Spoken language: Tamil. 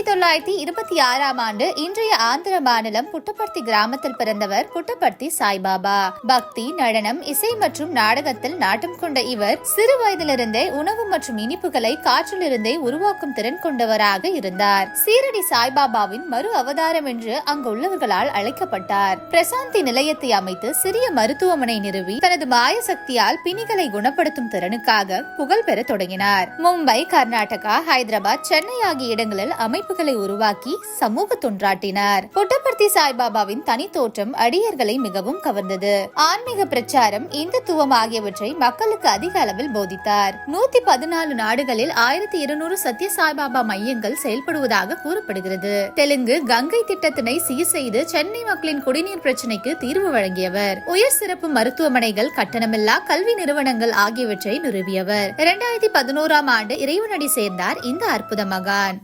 ஆயிரத்தி தொள்ளாயிரத்தி இருபத்தி ஆறாம் ஆண்டு இன்றைய ஆந்திர மாநிலம் புட்டபர்த்தி கிராமத்தில் பிறந்தவர் புட்டபர்த்தி சாய்பாபா. பக்தி நடனம் இசை மற்றும் நாடகத்தில் நாட்டம் கொண்ட இவர் சிறு வயதிலிருந்தே உணவு மற்றும் இனிப்புகளை காற்றிலிருந்தே உருவாக்கும் திறன் கொண்டவராக இருந்தார். சீரடி சாய்பாபாவின் மறு அவதாரம் என்று அங்குள்ளவர்களால் அழைக்கப்பட்டார். பிரசாந்தி நிலையத்தை அமைத்து சிறிய மருத்துவமனை நிறுவி தனது மாய சக்தியால் பிணிகளை குணப்படுத்தும் திறனுக்காக புகழ் பெற தொடங்கினார். மும்பை கர்நாடகா ஹைதராபாத் சென்னை ஆகிய இடங்களில் அமைப்பு அமைப்புகளை உருவாக்கி சமூக தொன்றாட்டினார் புட்டபர்த்தி சாய்பாபாவின் தனி தோற்றம் அடியர்களை மிகவும் கவர்ந்தது. ஆன்மீக பிரச்சாரம் இந்துத்துவம் ஆகியவற்றை மக்களுக்கு அதிக அளவில் போதித்தார். நூத்தி பதினாலு நாடுகளில் ஆயிரத்தி இருநூறு சத்ய சாய்பாபா மையங்கள் செயல்படுவதாக கூறப்படுகிறது. தெலுங்கு கங்கை திட்டத்தினை சீர் செய்து சென்னை மக்களின் குடிநீர் பிரச்சினைக்கு தீர்வு வழங்கியவர். உயர் சிறப்பு மருத்துவமனைகள் கட்டணமில்லா கல்வி நிறுவனங்கள் ஆகியவற்றை நிறுவியவர். இரண்டாயிரத்தி பதினோராம் ஆண்டு இறைவனடி சேர்ந்தார் இந்த அற்புத மகான்.